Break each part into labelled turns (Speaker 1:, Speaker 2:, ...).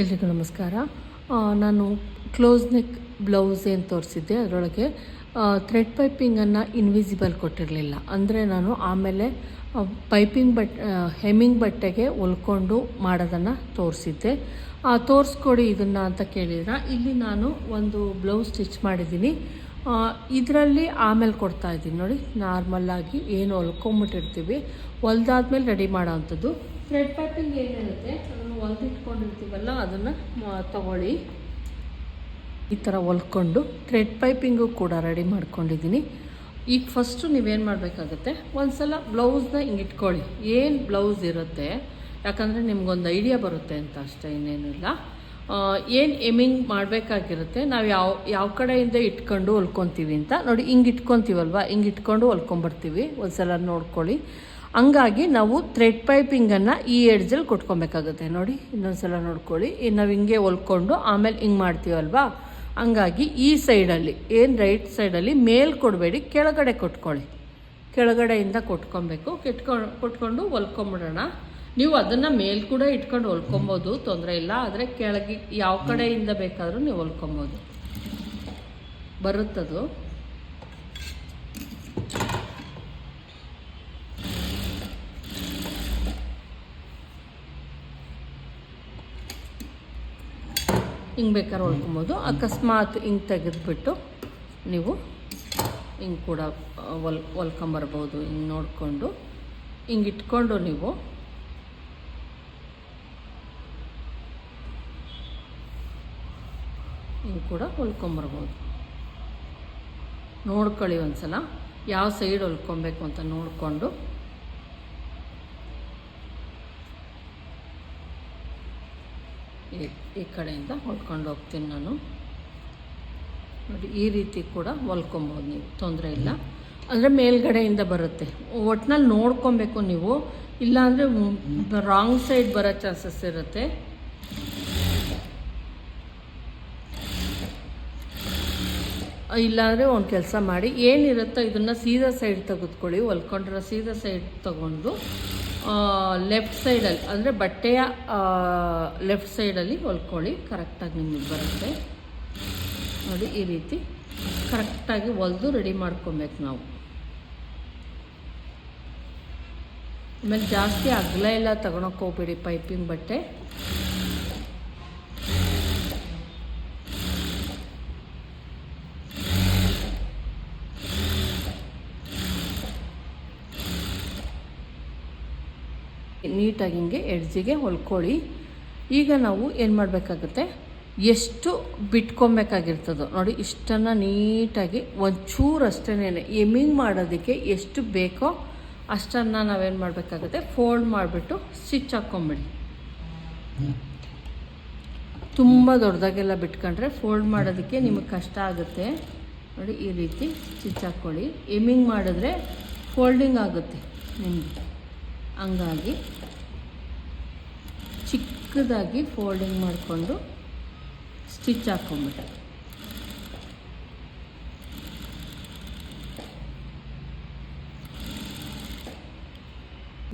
Speaker 1: ಎಲ್ರಿಗೂ ನಮಸ್ಕಾರ. ನಾನು ಕ್ಲೋಸ್ ನೆಕ್ ಬ್ಲೌಸ್ ಏನು ತೋರಿಸಿದ್ದೆ ಅದರೊಳಗೆ ಥ್ರೆಡ್ ಪೈಪಿಂಗನ್ನು ಇನ್ವಿಸಿಬಲ್ ಕೊಟ್ಟಿರಲಿಲ್ಲ. ಅಂದರೆ ನಾನು ಆಮೇಲೆ ಪೈಪಿಂಗ್ ಬಟ್ ಹೆಮ್ಮಿಂಗ್ ಬಟ್ಟೆಗೆ ಹೊಲ್ಕೊಂಡು ಮಾಡೋದನ್ನು ತೋರಿಸಿದ್ದೆ. ತೋರಿಸ್ಕೊಡಿ ಇದನ್ನು ಅಂತ ಕೇಳಿದ್ರೆ ಇಲ್ಲಿ ನಾನು ಒಂದು ಬ್ಲೌಸ್ ಸ್ಟಿಚ್ ಮಾಡಿದ್ದೀನಿ. ಇದರಲ್ಲಿ ಆಮೇಲೆ ಕೊಡ್ತಾ ಇದ್ದೀನಿ ನೋಡಿ. ನಾರ್ಮಲ್ಲಾಗಿ ಏನು ಹೊಲ್ಕೊಂಬಿಟ್ಟಿರ್ತೀವಿ ಹೊಲ್ದಾದ್ಮೇಲೆ ರೆಡಿ ಮಾಡೋವಂಥದ್ದು ಥ್ರೆಡ್ ಪೈಪಿಂಗ್ ಏನಿರುತ್ತೆ ಅದನ್ನು ಹೊಲ್ದಿಟ್ಕೊಂಡಿರ್ತೀವಲ್ಲ ಅದನ್ನು ತಗೊಳ್ಳಿ. ಈ ಥರ ಹೊಲ್ಕೊಂಡು ಥ್ರೆಡ್ ಪೈಪಿಂಗು ಕೂಡ ರೆಡಿ ಮಾಡ್ಕೊಂಡಿದ್ದೀನಿ. ಈಗ ಫಸ್ಟು ನೀವೇನು ಮಾಡಬೇಕಾಗುತ್ತೆ ಒಂದು ಸಲ ಬ್ಲೌಸ್ನ ಹಿಂಗೆ ಇಟ್ಕೊಳ್ಳಿ. ಏನು ಬ್ಲೌಸ್ ಇರುತ್ತೆ ಯಾಕಂದರೆ ನಿಮ್ಗೊಂದು ಐಡಿಯಾ ಬರುತ್ತೆ ಅಂತ ಅಷ್ಟೇ ಇನ್ನೇನಿಲ್ಲ. ಏನು ಎಮಿಂಗ್ ಮಾಡಬೇಕಾಗಿರುತ್ತೆ, ನಾವು ಯಾವ ಯಾವ ಕಡೆಯಿಂದ ಇಟ್ಕೊಂಡು ಹೊಲ್ಕೊತೀವಿ ಅಂತ. ನೋಡಿ, ಹಿಂಗೆ ಇಟ್ಕೊತೀವಲ್ವ? ಹಿಂಗೆ ಇಟ್ಕೊಂಡು ಹೊಲ್ಕೊಂಬರ್ತೀವಿ. ಒಂದು ಸಲ ನೋಡ್ಕೊಳ್ಳಿ. ಹಂಗಾಗಿ ನಾವು ಥ್ರೆಡ್ ಪೈಪಿಂಗನ್ನು ಈ ಎಡ್ಜಲ್ಲಿ ಕೊಟ್ಕೊಬೇಕಾಗುತ್ತೆ. ನೋಡಿ ಇನ್ನೊಂದು ಸಲ ನೋಡ್ಕೊಳ್ಳಿ ನಾವು ಹಿಂಗೆ ಹೊಲ್ಕೊಂಡು ಆಮೇಲೆ ಹಿಂಗೆ ಮಾಡ್ತೀವಲ್ವಾ? ಹಂಗಾಗಿ ಈ ಸೈಡಲ್ಲಿ ಏನು ರೈಟ್ ಸೈಡಲ್ಲಿ ಮೇಲ್ ಕೊಡಬೇಡಿ, ಕೆಳಗಡೆ ಕೊಟ್ಕೊಳ್ಳಿ. ಕೆಳಗಡೆಯಿಂದ ಕೊಟ್ಕೊಬೇಕು. ಕೆಟ್ಕೊಂಡು ಕೊಟ್ಕೊಂಡು ಹೊಲ್ಕೊಂಬಿಡೋಣ. ನೀವು ಅದನ್ನು ಮೇಲ್ ಕೂಡ ಇಟ್ಕೊಂಡು ಹೊಲ್ಕೊಬೋದು, ತೊಂದರೆ ಇಲ್ಲ. ಆದರೆ ಕೆಳಗೆ ಯಾವ ಕಡೆಯಿಂದ ಬೇಕಾದರೂ ನೀವು ಹೊಲ್ಕೊಬೋದು. ಬರುತ್ತದು. ಹಿಂಗೆ ಬೇಕಾದ್ರೆ ಹೊಲ್ಕೊಬೋದು. ಅಕಸ್ಮಾತ್ ಹಿಂಗೆ ತೆಗೆದುಬಿಟ್ಟು ನೀವು ಹಿಂಗೆ ಕೂಡ ಹೊಲ್, ಹೊಲ್ಕೊಂಬರ್ಬೋದು. ಹಿಂಗೆ ನೋಡಿಕೊಂಡು, ಹಿಂಗೆ ಇಟ್ಕೊಂಡು ನೀವು ಕೂಡ ಹೊಲ್ಕೊಂಬರ್ಬೋದು. ನೋಡ್ಕೊಳ್ಳಿ ಒಂದ್ಸಲ. ಯಾವ ಸೈಡ್ ಹೊಲ್ಕೊಬೇಕು ಅಂತ ನೋಡಿಕೊಂಡು. ಈ ಕಡೆಯಿಂದ ಹೊಲ್ಕೊಂಡು ಹೋಗ್ತೀನಿ ನಾನು. ನೋಡಿ, ಈ ರೀತಿ ಕೂಡ ಹೊಲ್ಕೊಬೋದು ನೀವು. ತೊಂದರೆ ಇಲ್ಲ. ಅಂದರೆ ಮೇಲ್ಗಡೆಯಿಂದ ಬರುತ್ತೆ. ಒಟ್ನಲ್ಲಿ ನೋಡ್ಕೊಬೇಕು ನೀವು. ಇಲ್ಲಾಂದರೆ ರಾಂಗ್ ಸೈಡ್ ಬರೋ ಚಾನ್ಸಸ್ ಇರುತ್ತೆ. ಇಲ್ಲಾಂದರೆ ಒಂದು ಕೆಲಸ ಮಾಡಿ. ಏನಿರುತ್ತೋ ಇದನ್ನು ಸೀದಾ ಸೈಡ್ ತೆಗೆದುಕೊಳ್ಳಿ. ಹೊಲ್ಕೊಂಡಿರೋ ಸೀದಾ ಸೈಡ್ ತಗೊಂಡು ಲೆಫ್ಟ್ ಸೈಡಲ್ಲಿ ಅಂದರೆ ಬಟ್ಟೆಯ ಲೆಫ್ಟ್ ಸೈಡಲ್ಲಿ ಹೊಲ್ಕೊಳ್ಳಿ. ಕರೆಕ್ಟಾಗಿ ನಿಮಗೆ ಬರುತ್ತೆ. ನೋಡಿ, ಈ ರೀತಿ ಕರೆಕ್ಟಾಗಿ ಹೊಲ್ದು ರೆಡಿ ಮಾಡ್ಕೊಬೇಕು ನಾವು. ಆಮೇಲೆ ಜಾಸ್ತಿ ಅಗಲ ಎಲ್ಲ ತಗೊಳಕ್ಕೆ ಹೋಗ್ಬೇಡಿ ಪೈಪಿಂಗ್ ಬಟ್ಟೆ. ನೀಟಾಗಿ ಹಿಂಗೆ ಎಡ್ಜಿಗೆ ಹೊಲ್ಕೊಳ್ಳಿ. ಈಗ ನಾವು ಏನು ಮಾಡಬೇಕಾಗುತ್ತೆ? ಎಷ್ಟು ಬಿಟ್ಕೊಬೇಕಾಗಿರ್ತದೋ ನೋಡಿ ಇಷ್ಟನ್ನು ನೀಟಾಗಿ ಒಂಚೂರು ಅಷ್ಟೇನೆ ಎಮಿಂಗ್ ಮಾಡೋದಕ್ಕೆ ಎಷ್ಟು ಬೇಕೋ ಅಷ್ಟನ್ನು ನಾವೇನು ಮಾಡಬೇಕಾಗುತ್ತೆ? ಫೋಲ್ಡ್ ಮಾಡಿಬಿಟ್ಟು ಸ್ಟಿಚ್ ಹಾಕ್ಕೊಂಬಿಡಿ. ತುಂಬ ದೊಡ್ಡದಾಗೆಲ್ಲ ಬಿಟ್ಕೊಂಡ್ರೆ ಫೋಲ್ಡ್ ಮಾಡೋದಕ್ಕೆ ನಿಮಗೆ ಕಷ್ಟ ಆಗುತ್ತೆ. ನೋಡಿ ಈ ರೀತಿ ಸ್ಟಿಚ್ ಹಾಕ್ಕೊಳ್ಳಿ. ಎಮಿಂಗ್ ಮಾಡಿದ್ರೆ ಫೋಲ್ಡಿಂಗ್ ಆಗುತ್ತೆ ನಿಮಗೆ. ಹಂಗಾಗಿ ಚಿಕ್ಕದಾಗಿ ಫೋಲ್ಡಿಂಗ್ ಮಾಡಿಕೊಂಡು ಸ್ಟಿಚ್ ಹಾಕ್ಕೊಂಬಿಟ್ಟೆ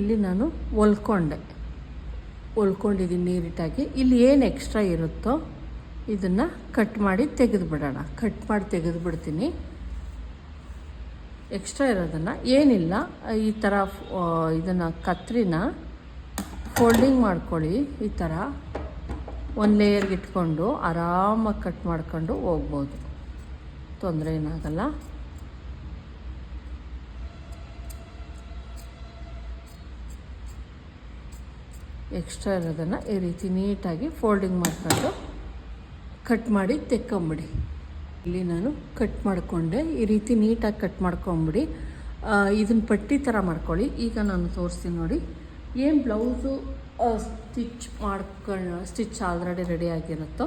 Speaker 1: ಇಲ್ಲಿ ನಾನು ಹೊಲ್ಕೊಂಡೆ. ಹೊಲ್ಕೊಂಡಿದ್ದೀನಿ ನೀರಿಟ್ಟಾಗಿ ಇಲ್ಲಿ ಏನು ಎಕ್ಸ್ಟ್ರಾ ಇರುತ್ತೋ ಇದನ್ನು ಕಟ್ ಮಾಡಿ ತೆಗೆದುಬಿಡೋಣ. ಕಟ್ ಮಾಡಿ ತೆಗೆದುಬಿಡ್ತೀನಿ. ಎಕ್ಸ್ಟ್ರಾ ಇರೋದನ್ನು ಏನಿಲ್ಲ, ಈ ಥರ ಇದನ್ನು ಕತ್ರಿನ ಫೋಲ್ಡಿಂಗ್ ಮಾಡ್ಕೊಳ್ಳಿ, ಈ ಥರ ಒಂದು ಲೇಯರ್ಗೆ ಇಟ್ಕೊಂಡು ಆರಾಮಾಗಿ ಕಟ್ ಮಾಡ್ಕೊಂಡು ಹೋಗ್ಬೋದು. ತೊಂದರೆ ಏನಾಗಲ್ಲ. ಎಕ್ಸ್ಟ್ರಾ ಇರೋದನ್ನು ಈ ರೀತಿ ನೀಟಾಗಿ ಫೋಲ್ಡಿಂಗ್ ಮಾಡ್ಕೊಂಡು ಕಟ್ ಮಾಡಿ ತೆಕ್ಕೊಂಬಿಡಿ. ಇಲ್ಲಿ ನಾನು ಕಟ್ ಮಾಡಿಕೊಂಡೆ. ಈ ರೀತಿ ನೀಟಾಗಿ ಕಟ್ ಮಾಡ್ಕೊಂಬಿಡಿ. ಇದನ್ನು ಪಟ್ಟಿ ಥರ ಮಾಡ್ಕೊಳ್ಳಿ. ಈಗ ನಾನು ತೋರಿಸ್ತೀನಿ ನೋಡಿ. ಏನು ಬ್ಲೌಸು ಸ್ಟಿಚ್ ಮಾಡ್ಕೊಂಡು, ಸ್ಟಿಚ್ ಆಲ್ರೆಡಿ ರೆಡಿ ಆಗಿರುತ್ತೋ?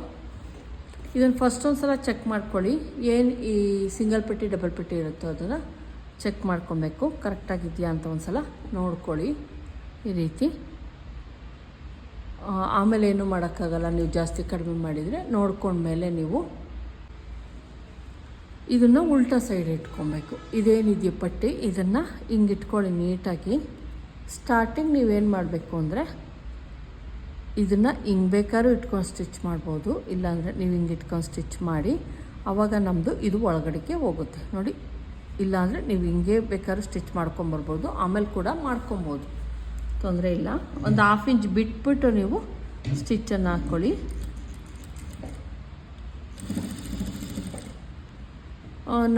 Speaker 1: ಇದನ್ನು ಫಸ್ಟ್ ಒಂದು ಸಲ ಚೆಕ್ ಮಾಡ್ಕೊಳ್ಳಿ. ಏನು ಈ ಸಿಂಗಲ್ ಪಟ್ಟಿ ಡಬಲ್ ಪಟ್ಟಿ ಇರುತ್ತೋ ಅದನ್ನು ಚೆಕ್ ಮಾಡ್ಕೊಬೇಕು. ಕರೆಕ್ಟಾಗಿದೆಯಾ ಅಂತ ಒಂದು ಸಲ ನೋಡ್ಕೊಳ್ಳಿ. ಈ ರೀತಿ. ಆಮೇಲೆ ಏನು ಮಾಡೋಕ್ಕಾಗಲ್ಲ? ನೀವು ಜಾಸ್ತಿ ಕಡಿಮೆ ಮಾಡಿದರೆ ನೋಡ್ಕೊಂಡ್ಮೇಲೆ ನೀವು ಇದನ್ನು ಉಲ್ಟಾ ಸೈಡ್ ಇಟ್ಕೊಬೇಕು. ಇದೇನಿದೆಯೋ ಪಟ್ಟಿ? ಇದನ್ನು ಹಿಂಗೆ ಇಟ್ಕೊಳ್ಳಿ ನೀಟಾಗಿ. ಸ್ಟಾರ್ಟಿಂಗ್ ನೀವೇನು ಮಾಡಬೇಕು ಅಂದರೆ ಇದನ್ನು ಹಿಂಗೆ ಬೇಕಾದ್ರೂ ಇಟ್ಕೊಂಡು ಸ್ಟಿಚ್ ಮಾಡ್ಬೋದು, ಇಲ್ಲಾಂದರೆ ನೀವು ಹಿಂಗೆ ಇಟ್ಕೊಂಡು ಸ್ಟಿಚ್ ಮಾಡಿ ಆವಾಗ ನಮ್ಮದು ಇದು ಒಳಗಡೆಗೆ ಹೋಗುತ್ತೆ. ನೋಡಿ, ಇಲ್ಲಾಂದರೆ ನೀವು ಹಿಂಗೆ ಬೇಕಾದ್ರೂ ಸ್ಟಿಚ್ ಮಾಡ್ಕೊಂಬರ್ಬೋದು ಆಮೇಲೆ ಕೂಡ ಮಾಡ್ಕೊಬೋದು. ತೊಂದರೆ ಇಲ್ಲ. ಒಂದು ಹಾಫ್ ಇಂಚ್ ಬಿಟ್ಬಿಟ್ಟು ನೀವು ಸ್ಟಿಚ್ಚನ್ನು ಹಾಕ್ಕೊಳ್ಳಿ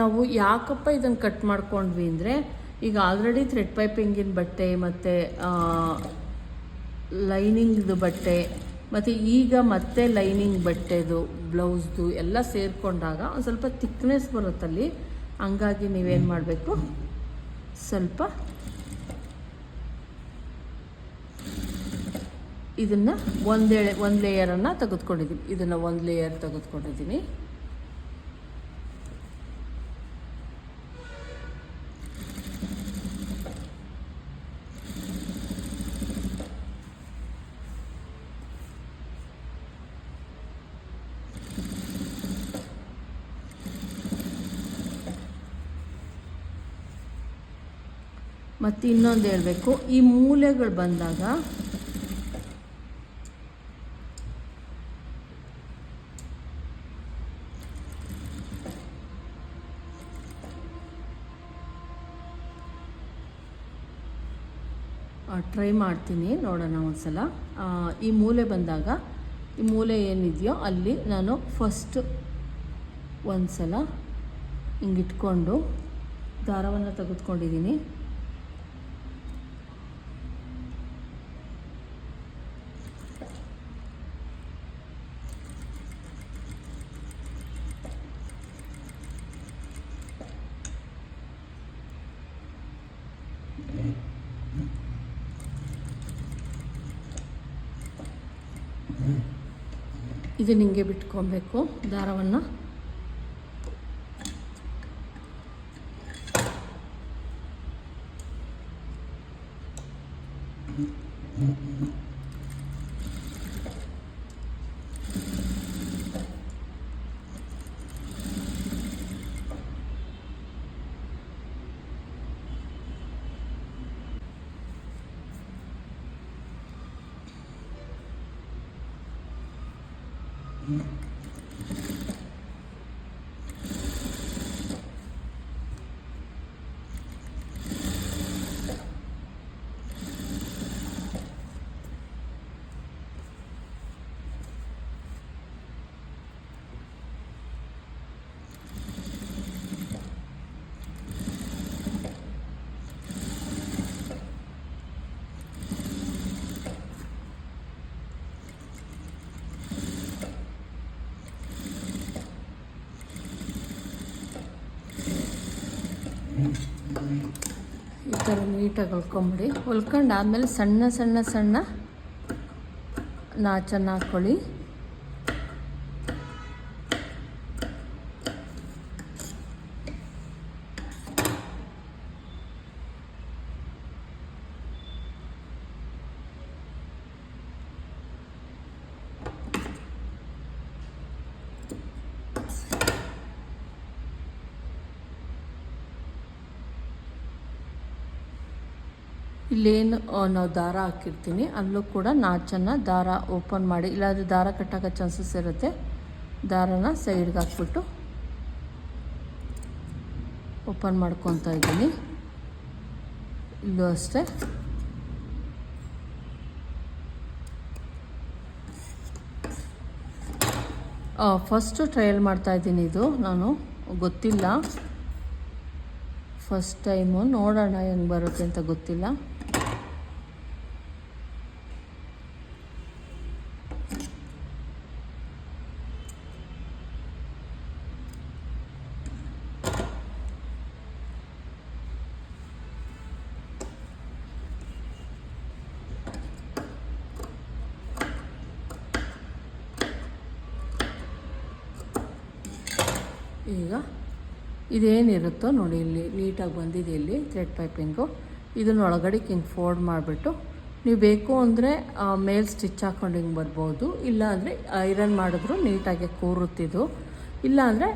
Speaker 1: ನಾವು ಯಾಕಪ್ಪ ಇದನ್ನು ಕಟ್ ಮಾಡ್ಕೊಂಡ್ವಿ ಅಂದರೆ ಈಗ ಆಲ್ರೆಡಿ ಥ್ರೆಡ್ ಪೈಪಿಂಗಿನ ಬಟ್ಟೆ ಮತ್ತು ಲೈನಿಂಗ್ದು ಬಟ್ಟೆ, ಮತ್ತು ಈಗ ಮತ್ತೆ ಲೈನಿಂಗ್ ಬಟ್ಟೆದು, ಬ್ಲೌಸ್ದು ಎಲ್ಲ ಸೇರಿಕೊಂಡಾಗ ಒಂದು ಸ್ವಲ್ಪ ತಿಕ್ನೆಸ್ ಬರುತ್ತಲ್ಲಿ, ಹಂಗಾಗಿ ನೀವೇನು ಮಾಡಬೇಕು? ಸ್ವಲ್ಪ ಇದನ್ನು ಒಂದೇ, ಒಂದು ಲೇಯರನ್ನು ತೆಗೆದುಕೊಂಡಿದ್ದೀನಿ ಇದನ್ನು ಒಂದು ಲೇಯರ್ ತೆಗೆದುಕೊಂಡಿದ್ದೀನಿ ಮತ್ತು ಇನ್ನೊಂದು ಹೇಳಬೇಕು. ಈ ಮೂಲೆಗಳು ಬಂದಾಗ ಟ್ರೈ ಮಾಡ್ತೀನಿ ನೋಡೋಣ ಒಂದು ಸಲ ಈ ಮೂಲೆ ಬಂದಾಗ ಈ ಮೂಲೆ ಏನಿದೆಯೋ ಅಲ್ಲಿ ನಾನು ಫಸ್ಟ್ ಒಂದು ಸಲ ಹಿಂಗಿಟ್ಕೊಂಡು ದಾರವನ್ನು ತೆಗೆದುಕೊಂಡಿದ್ದೀನಿ. ಇದು ನಿಮಗೆ ಬಿಟ್ಕೊಬೇಕು ದಾರವನ್ನು. ಈ ಥರ ನೀಟಾಗಿ ಹೊಲ್ಕೊಂಬಿಡಿ. ಹೊಲ್ಕೊಂಡು ಆದಮೇಲೆ ಸಣ್ಣ ಸಣ್ಣ ಸಣ್ಣ ನಾಚನ್ನು ಹಾಕ್ಕೊಳ್ಳಿ ಆ, ನಾವು ದಾರ ಹಾಕಿರ್ತೀನಿ. ಅಲ್ಲೂ ಕೂಡ ನಾಚನ್ನು ದಾರ ಓಪನ್ ಮಾಡಿ ಇಲ್ಲಾಂದರೆ ದಾರ ಕಟ್ಟಾಕೋ ಚಾನ್ಸಸ್ ಇರುತ್ತೆ. ದಾರನ ಸೈಡ್ಗೆ ಹಾಕ್ಬಿಟ್ಟು ಓಪನ್ ಮಾಡ್ಕೊತಾ ಇದ್ದೀನಿ. ಇಲ್ಲೂ ಅಷ್ಟೇ. ಫಸ್ಟು ಟ್ರಯಲ್ ಮಾಡ್ತಾ ಇದ್ದೀನಿ ಇದು. ನಾನು ಗೊತ್ತಿಲ್ಲ. ಫಸ್ಟ್ ಟೈಮು ನೋಡೋಣ ಹೆಂಗೆ ಬರುತ್ತೆ ಅಂತ ಗೊತ್ತಿಲ್ಲ. ಈಗ ಇದೇನಿರುತ್ತೋ ನೋಡಿ ಇಲ್ಲಿ ನೀಟಾಗಿ ಬಂದಿದೆ ಇಲ್ಲಿ ಥ್ರೆಡ್ ಪೈಪಿಂಗು. ಇದನ್ನ ಒಳಗಡೆ ಹಿಂಗೆ ಫೋಲ್ಡ್ ಮಾಡಿಬಿಟ್ಟು ನೀವು ಬೇಕು ಅಂದರೆ ಮೇಲ್ ಸ್ಟಿಚ್ ಹಾಕ್ಕೊಂಡು ಹಿಂಗೆ ಬರ್ಬೋದು. ಇಲ್ಲ ಅಂದರೆ ಐರನ್ ಮಾಡಿದ್ರು ನೀಟಾಗಿ ಕೂರುತ್ತಿದ್ದು. ಇಲ್ಲ ಅಂದರೆ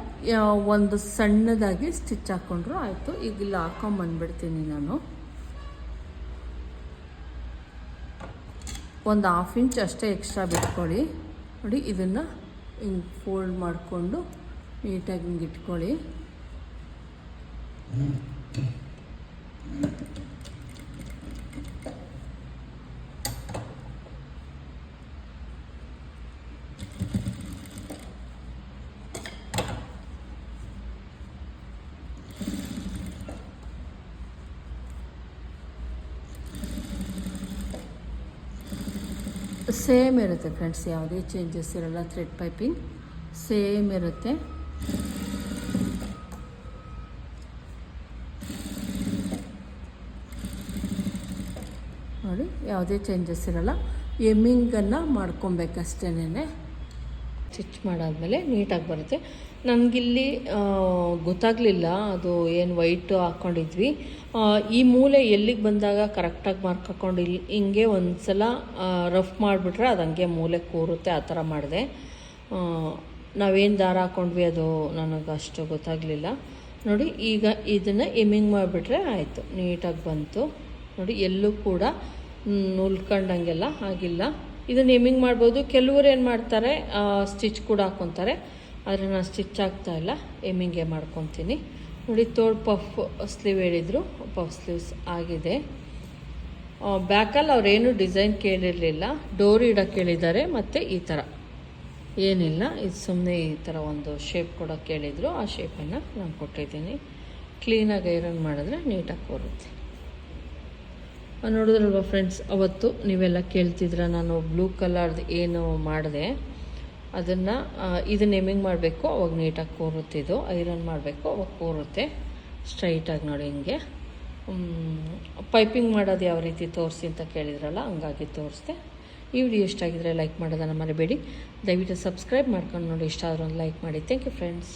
Speaker 1: ಒಂದು ಸಣ್ಣದಾಗಿ ಸ್ಟಿಚ್ ಹಾಕ್ಕೊಂಡ್ರು ಆಯಿತು. ಈಗ ಇಲ್ಲಿ ಹಾಕೊಂಬಂದ್ಬಿಡ್ತೀನಿ ನಾನು. ಒಂದು ಹಾಫ್ ಇಂಚ್ ಅಷ್ಟೇ ಎಕ್ಸ್ಟ್ರಾ ಬಿಟ್ಕೊಳ್ಳಿ. ನೋಡಿ, ಇದನ್ನು ಹಿಂಗೆ ಫೋಲ್ಡ್ ಮಾಡಿಕೊಂಡು ನೀಟಾಗಿ ಹಿಂಗೆ ಇಟ್ಕೊಳ್ಳಿ. ಸೇಮ್ ಇರುತ್ತೆ ಫ್ರೆಂಡ್ಸ್ ಯಾವುದೇ ಚೇಂಜಸ್ ಇರಲ್ಲ ಥ್ರೆಡ್ ಪೈಪಿಂಗ್ ಸೇಮ್ ಇರುತ್ತೆ. ನೋಡಿ, ಯಾವುದೇ ಚೇಂಜಸ್ ಇರಲ್ಲ. ಎಮ್ಮಿಂಗನ್ನು ಮಾಡ್ಕೊಬೇಕಷ್ಟೇನೆ. ಸ್ಟಿಚ್ ಮಾಡಾದಮೇಲೆ ನೀಟಾಗಿ ಬರುತ್ತೆ. ನನಗಿಲ್ಲಿ ಗೊತ್ತಾಗಲಿಲ್ಲ ಅದು ಏನು ವೈಟು ಹಾಕ್ಕೊಂಡಿದ್ವಿ ಈ ಮೂಲೆ ಎಲ್ಲಿಗೆ ಬಂದಾಗ ಕರೆಕ್ಟಾಗಿ ಮಾರ್ಕ್ ಹಾಕ್ಕೊಂಡು ಇಲ್ಲಿ ಹಿಂಗೆ ಒಂದು ಸಲ ರಫ್ ಮಾಡಿಬಿಟ್ರೆ ಅದು ಹಂಗೆ ಮೂಲೆ ಕೂರುತ್ತೆ, ಆ ಥರ ಮಾಡಿದೆ. ನಾವೇನು ದಾರ ಹಾಕ್ಕೊಂಡ್ವಿ ಅದು ನನಗೆ ಅಷ್ಟು ಗೊತ್ತಾಗಲಿಲ್ಲ. ನೋಡಿ, ಈಗ ಇದನ್ನು ಎಮ್ಮಿಂಗ್ ಮಾಡಿಬಿಟ್ರೆ ಆಯಿತು, ನೀಟಾಗಿ ಬಂತು. ನೋಡಿ, ಎಲ್ಲೂ ಕೂಡ ನುಲ್ಕೊಂಡಂಗೆಲ್ಲ ಆಗಿಲ್ಲ. ಇದನ್ನು ಹೆಮ್ಮಿಂಗ್ ಮಾಡ್ಬೋದು. ಕೆಲವರು ಏನು ಮಾಡ್ತಾರೆ ಸ್ಟಿಚ್ ಕೂಡ ಹಾಕ್ಕೊತಾರೆ ಆದರೆ ನಾನು ಸ್ಟಿಚ್ ಆಗ್ತಾ ಇಲ್ಲ. ಹೆಮ್ಮಿಂಗೇ ಮಾಡ್ಕೊತೀನಿ. ನೋಡಿ ತೋಡ್ ಪಫ್ ಸ್ಲೀವ್ ಹೇಳಿದರು. ಪಫ್ ಸ್ಲೀವ್ಸ್ ಆಗಿದೆ. ಬ್ಯಾಕಲ್ಲಿ ಅವರೇನು ಡಿಸೈನ್ ಕೇಳಿರಲಿಲ್ಲ. ಡೋರ್ ಇಡೋಕ್ಕೆ ಹೇಳಿದ್ದಾರೆ, ಮತ್ತು ಈ ಥರ ಏನಿಲ್ಲ. ಇದು ಸುಮ್ಮನೆ ಈ ಥರ ಒಂದು ಶೇಪ್ ಕೊಡೋಕ್ಕೆ ಕೇಳಿದರು. ಆ ಶೇಪನ್ನು ನಾನು ಕೊಟ್ಟಿದ್ದೀನಿ. ಕ್ಲೀನಾಗಿ ಐರನ್ ಮಾಡಿದ್ರೆ ನೀಟಾಗಿ ಬರುತ್ತೆ ನೋಡಿದ್ರಲ್ವ ಫ್ರೆಂಡ್ಸ್ ಅವತ್ತು ನೀವೆಲ್ಲ ಕೇಳ್ತಿದ್ರ, ನಾನು ಬ್ಲೂ ಕಲರ್ದು ಏನು ಮಾಡಿದೆ. ಅದನ್ನು ಇದನ್ನ ನೇಮಿಂಗ್ ಮಾಡಬೇಕು, ಅವಾಗ ನೀಟಾಗಿ ಕೂರುತ್ತೆ ಇದು. ಐರನ್ ಮಾಡಬೇಕು, ಅವಾಗ ಕೂರುತ್ತೆ. ಸ್ಟ್ರೈಟಾಗಿ ನೋಡಿ ಹಿಂಗೆ. ಪೈಪಿಂಗ್ ಮಾಡೋದು ಯಾವ ರೀತಿ ತೋರಿಸಿ ಅಂತ ಕೇಳಿದ್ರಲ್ಲ, ಹಂಗಾಗಿ ತೋರಿಸ್ದೆ. ಈ ವಿಡಿಯೋ ಇಷ್ಟ ಆಗಿದ್ರೆ ಲೈಕ್ ಮಾಡೋದನ್ನು ಮರಿಬೇಡಿ. ದಯವಿಟ್ಟು ಸಬ್ಸ್ಕ್ರೈಬ್ ಮಾಡ್ಕೊಂಡು ನೋಡಿ ಇಷ್ಟ ಆದರೂ ಒಂದು ಲೈಕ್ ಮಾಡಿ. Thank you friends